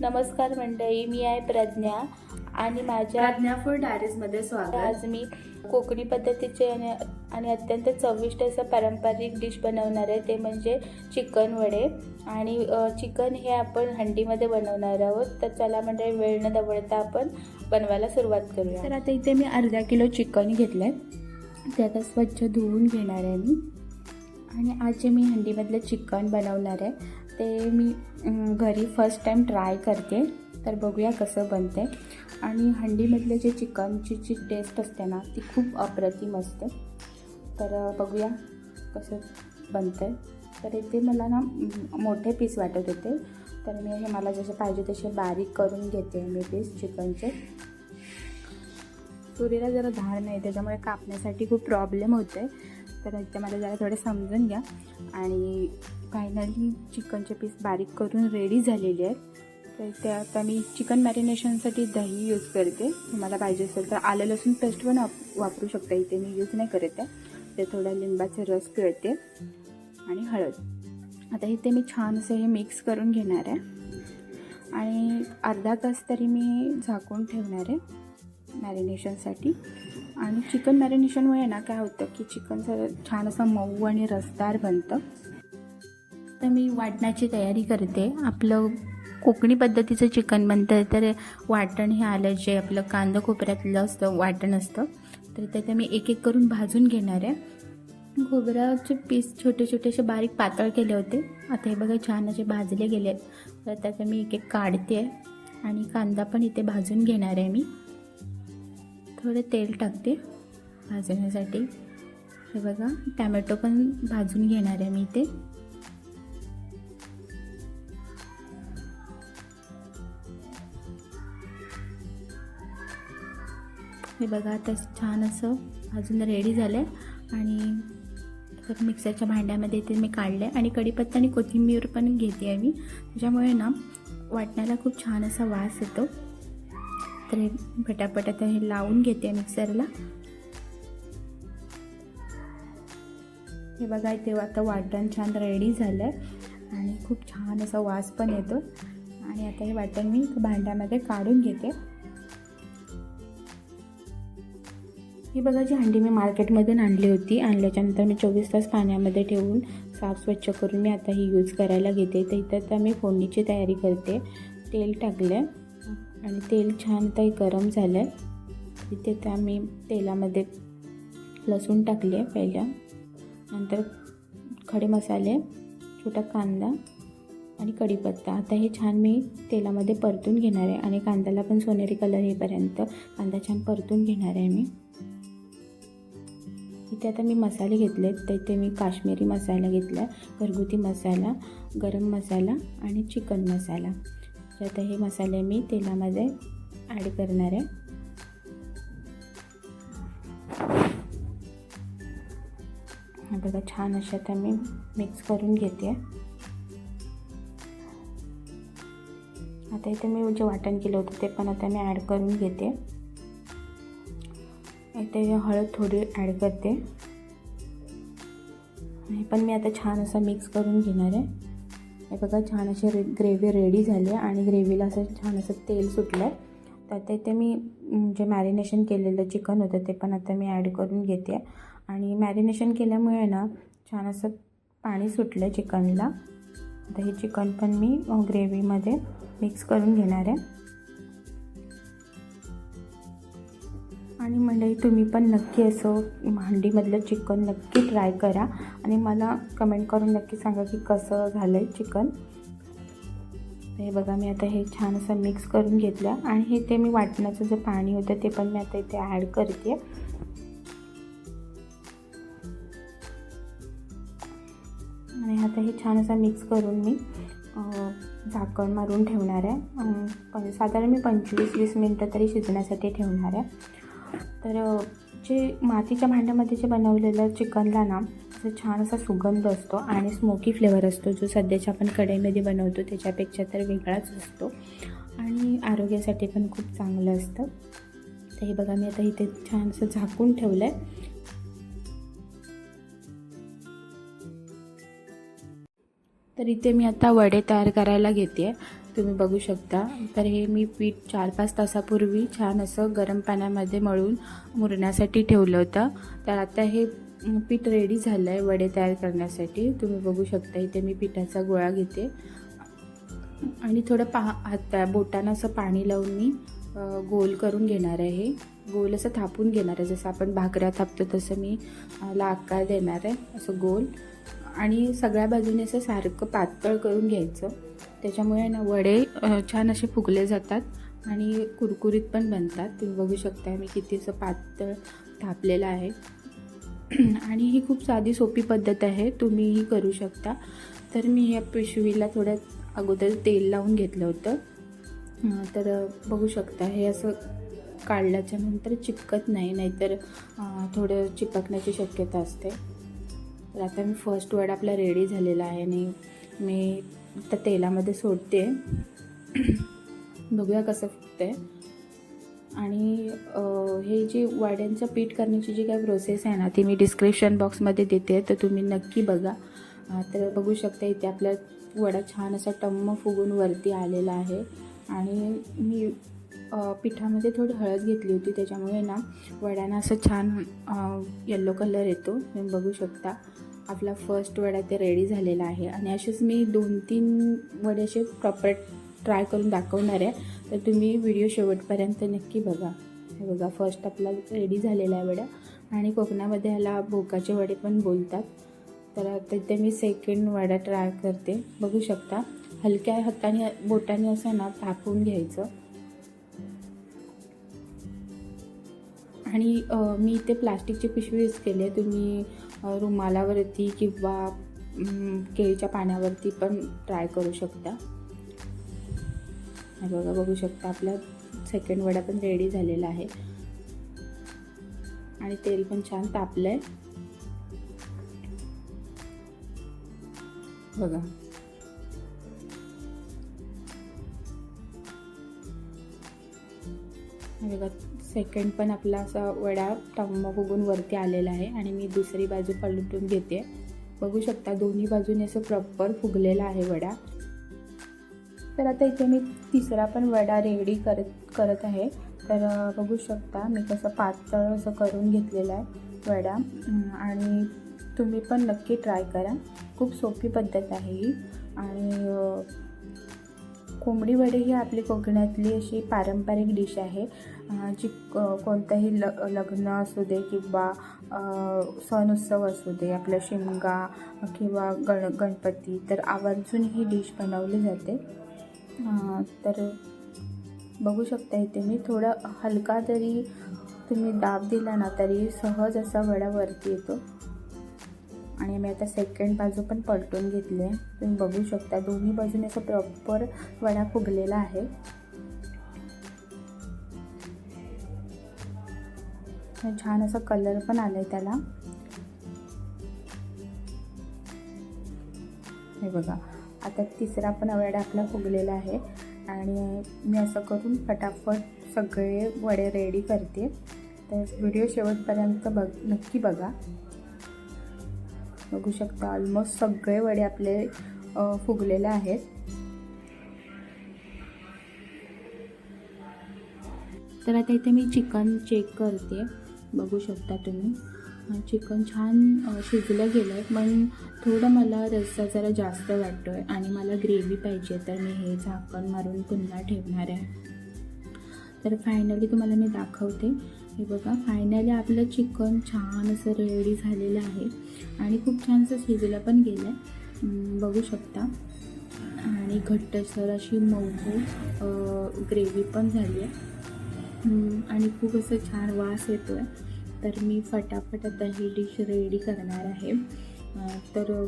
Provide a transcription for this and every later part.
नमस्कार मंडळी मी आहे प्रज्ञा आणि माझ्या प्रज्ञा फूड डायरीजमध्ये स्वागत. आज मी कोकणी पद्धतीचे आणि आणि अत्यंत चविष्ट असं पारंपरिक डिश बनवणार आहे. ते म्हणजे चिकन वडे. आणि चिकन हे आपण हंडीमध्ये बनवणार आहोत. तर चला म्हणजे वेळ न दवडता आपण बनवायला सुरुवात करूया. तर आता इथे मी अर्धा किलो चिकन घेतलं आहे ते आता स्वच्छ धुवून घेणार आहे मी. आणि आज जे मी हंडीमधलं चिकन बनवणार आहे ते मी घरी फर्स्ट टाईम ट्राय करते. तर बघूया कसं बनते. आणि हंडीमधले जे चिकनची जी टेस्ट असते ना ती खूप अप्रतिम असते. तर बघूया कसं बनतं. तर इथे मला ना मोठे पीस वाटत होते. तर मी हे मला जसे पाहिजे तसे बारीक करून घेते मी पीस चिकनचे. तुरीला जरा धार नाही त्याच्यामुळे कापण्यासाठी खूप प्रॉब्लेम होते. तर इथे मला जरा थोडे समजून घ्या. आणि फायनली चिकनचे पीस बारीक करून रेडी झालेले आहेत. तर इथे आता मी चिकन मॅरिनेशनसाठी दही यूज करते. तुम्हाला पाहिजे असेल तर आलं लसूण पेस्ट पण वाप वापरू शकता. इथे मी यूज नाही करत आहे. ते थोडा लिंबाचा रस पिळते आणि हळद. आता इथे मी छान असं हे मिक्स करून घेणार आहे. आणि अर्धा तास तरी मी झाकून ठेवणार आहे मॅरिनेशनसाठी. आणि चिकन मॅरिनेशनमुळे ना काय होतं की चिकन छान असं मऊ आणि रसदार बनतं. तर मी वाटणाची तयारी करते. आपलं कोकणी पद्धतीचं चिकन बनतं तर वाटण हे आलं जे आपलं कांदा खोबऱ्यातलं असतं वाटण असतं. तर त्याचं मी एक एक करून भाजून घेणार आहे. खोबऱ्याचे पीस छोटे छोटे असे बारीक पातळ केले होते. आता हे बघा छान असे भाजले गेले आहेत. तर त्याचं मी एक एक काढते आहे आणि कांदा पण इथे भाजून घेणार आहे मी. थोडं तेल टाकते भाजण्यासाठी. हे बघा टॅमॅटो पण भाजून घेणार आहे मी इथे. हे बघा आता छान असं अजून रेडी झालं आहे आणि तर मिक्सरच्या भांड्यामध्ये ते मी काढलं आहे आणि कढीपत्ता आणि कोथिंबीर पण घेते आहे मी. त्याच्यामुळे ना वाटण्याला खूप छान असा वास येतो. तर हे पटापट आता हे लावून घेते मिक्सरला. हे बघा तेव्हा आता वाटण छान रेडी झालं आहे आणि खूप छान असा वास पण येतो. आणि आता हे वाटण मी भांड्यामध्ये काढून घेते. ही बघा जी हंडी मी मार्केटमधून आणली होती आणल्याच्यानंतर मी चोवीस तास पाण्यामध्ये ठेवून साफ स्वच्छ करून मी आता ही यूज करायला घेते. तर इथं आता मी फोडणीची तयारी करते. तेल टाकलं आहे आणि तेल छान आता हे गरम झालं आहे इथे त्या मी तेलामध्ये लसूण टाकले आहे पहिल्या. नंतर खडे मसाले छोटा कांदा आणि कढीपत्ता. आता हे छान मी तेलामध्ये परतून घेणार आहे आणि कांद्याला पण सोनेरी कलर येईपर्यंत कांदा छान परतून घेणार आहे मी. इथे आता मी मसाले घेतलेत. तर इथे मी काश्मीरी मसाला घेतला घरगुती मसाला गरम मसाला आणि चिकन मसाला. तर आता हे मसाले मी तेलामध्ये ॲड करणार आहे. बघा छान असे आता मी मिक्स करून घेते. आता इथे मी जे वाटण केलं होतं ते पण आता मी ॲड करून घेते. इथे हळद थोडी ॲड करते. हे पण मी आता छान असं मिक्स करून घेणार आहे. हे बघा छान अशी रे ग्रेव्ही रेडी झाली आहे आणि ग्रेव्हीला असं छान असं तेल सुटलं आहे तर ते इथे मी जे मॅरिनेशन केलेलं चिकन होतं ते पण आता मी ॲड करून घेते. आणि मॅरिनेशन केल्यामुळे ना छान असं पाणी सुटलं आहे चिकनला आता हे चिकन पण मी ग्रेव्हीमध्ये मिक्स करून घेणार आहे. आणि मंडळी तुम्ही पण नक्की असं भांडीमधलं चिकन नक्की ट्राय करा. आणि मला कमेंट करून नक्की सांगा की कसं झालं आहे चिकन. हे बघा मी आता हे छान असं मिक्स करून घेतलं आणि हे ते मी वाटण्याचं जे पाणी होतं ते पण मी आता इथे ॲड करते. आणि आता हे छान असं मिक्स करून मी झाकण मारून ठेवणार आहे. पण साधारण मी पंचवीस वीस मिनटं तरी शिजण्यासाठी ठेवणार आहे. तर जे मातीच्या भांड्यामध्ये जे बनवलेलं चिकनला ना असं छान असा सुगंध असतो आणि स्मोकी फ्लेवर असतो जो सध्याच्या आपण कढईमध्ये बनवतो त्याच्यापेक्षा तर वेगळाच असतो आणि आरोग्यासाठी पण खूप चांगलं असतं. तर हे बघा मी आता इथे छान असं झाकून ठेवलं आहे तर इथे मी आता वडे तयार करायला घेते आहे तुम्ही बघू शकता. तर हे मी पीठ चार पाच तासापूर्वी छान असं गरम पाण्यामध्ये मळून मुरण्यासाठी ठेवलं होतं. तर आता हे पीठ रेडी झालं आहे वडे तयार करण्यासाठी. तुम्ही बघू शकता इथे मी पिठाचा गोळा घेते. आणि थोडं पा हाता बोटानं असं पाणी लावून मी गोल करून घेणार आहे गोल असं थापून घेणार आहे. जसं आपण भाकऱ्या थापतो तसं मी अ, ला आकार देणार आहे असं गोल. आणि सगळ्या बाजूने असं सारखं पातळ करून घ्यायचं. त्याच्यामुळे ना वडे छान असे फुगले जातात आणि कुरकुरीत पण बनतात. तुम्ही बघू शकता मी किती असं पातळ थापलेलं आहे. आणि ही खूप साधी सोपी पद्धत आहे. तुम्हीही करू शकता. तर मी या पिशवीला थोड्या अगोदर तेल लावून घेतलं होतं. तर बघू शकता हे असं काढल्याच्या नंतर चिपकत नाही नाहीतर थोडं चिपकण्याची शक्यता असते. तर आता मी फर्स्ट वर्ड आपला रेडी झालेला आहे आणि मी आता तेलामध्ये सोडते. बघूया कसं फुटतंय. आणि हे जे वड्यांचं पीठ करण्याची जी काही प्रोसेस आहे ना ती मी डिस्क्रिप्शन बॉक्समध्ये देते. तर तुम्ही नक्की बघा. तर बघू शकता इथे आपला वडा छान असा टम्म फुगून वरती आलेला आहे. आणि मी पिठामध्ये थोडी हळद घेतली होती. त्याच्यामुळे ना वड्यांना असं छान येल्लो कलर येतो. तुम्ही बघू शकता. आपला फर्स्ट वडा ते रेडी झालेला आहे. आणि असेच मी दोन तीन वडे असे प्रॉपर ट्राय करून दाखवणार आहे. तर तुम्ही व्हिडिओ शेवटपर्यंत नक्की बघा. हे बघा फर्स्ट आपला रेडी झालेला आहे वड्या आणि कोकणामध्ये ह्याला भोकाचे वडे पण बोलतात. तर तिथे मी सेकंड वडा ट्राय करते. बघू शकता. हलक्या हाताने बोटाने असं ना थापून घ्यायचं. आणि मी इथे प्लास्टिकची पिशवी यूज केली आहे. तुम्ही रुमालावरती किंवा केळीच्या पाण्यावरती पण ट्राय करू शकता. हे बघा बघू शकता आपला सेकंड वडा पण रेडी झालेला आहे. आणि तेल पण छान तापलं आहे बघा. हे बघा सेकंड पण आपला असा वडा टम्म फुगून वरती आलेला आहे आणि मी दुसरी बाजू पलटून घेते. बघू शकता दोन्ही बाजूने असं प्रॉपर फुगलेला आहे वडा. तर आता इथे मी तिसरा पण वडा रेडी करत करत आहे. तर बघू शकता मी कसं पातळ असं करून घेतलेला आहे वडा. आणि तुम्ही पण नक्की ट्राय करा. खूप सोपी पद्धत आहे ही. आणि कोंबडी वडे ही आपली कोकणातली अशी पारंपरिक डिश आहे. जी कोणतंही ल लग्न असू दे किंवा सण उत्सव असू दे आपलं शिमगा किंवा गण गणपती तर आवर्जून ही डिश बनवली जाते. तर बघू शकता इथे मी थोडा हलका जरी तुम्ही दाब दिला ना तरी सहज असा वडा वरती येतो. आणि मी आता सेकंड बाजू पण पलटून घेतली आहे. तुम्ही बघू शकता दोन्ही बाजूने असं प्रॉपर वडा फुगलेला आहे. छान असा कलर पण आलाय त्याला. हे बघा आता तिसरा पण वडा आपला फुगलेला आहे. आणि मी असं करून फटाफट सगळे वडे रेडी करते. तर व्हिडिओ शेवटपर्यंत बघ नक्की बघा. बघू शकता. ऑलमोस्ट सगळे वडे आपले फुगलेले आहेत. तर आता इथे मी चिकन चेक करते. बघू शकता तुम्ही. चिकन छान शिजलं गेलं आहे पण थोडं मला रस्सा जरा जास्त वाटतो आहे आणि मला ग्रेव्ही पाहिजे तर मी हे झाकण मारून पुन्हा ठेवणार आहे. तर फायनली तुम्हाला मी दाखवते. हे बघा फायनली आपलं चिकन छान असं रेडी झालेलं आहे. आणि खूप छान असं शिजलं पण गेलं आहे बघू शकता. आणि घट्टसर अशी मऊ ग्रेव्ही पण झाली आहे आणि खूप असं छान वास येतो आहे तर मी फटाफट आता ही डिश रेडी करणार आहे. तर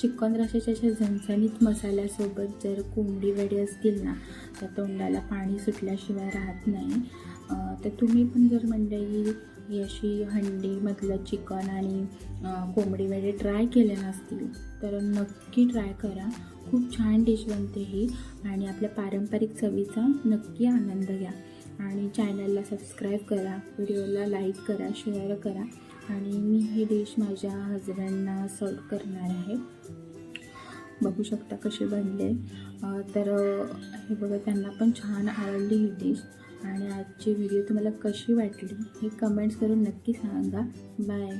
चिकन रशाच्या अशा झणझणीत मसाल्यासोबत जर कोंबडी वडे असतील ना त्या तोंडाला पाणी सुटल्याशिवाय राहत नाही. तर तुम्ही पण जर मंडळी ही अशी हंडीमधलं चिकन आणि कोंबडी वगैरे ट्राय केले नसतील तर नक्की ट्राय करा. खूप छान डिश बनते ही आणि आपल्या पारंपरिक चवीचा नक्की आनंद घ्या. आणि चॅनलला सबस्क्राईब करा व्हिडिओला लाईक करा शेअर करा. आणि मी ही डिश माझ्या हजबंडना सर्व करणार आहे. बघू शकता कशी बनले. तर हे बघा त्यांना पण छान आवडली ही डिश आणि आजची व्हिडिओ तुम्हाला कशी वाटली हे कमेंट्स करून नक्की सांगा. बाय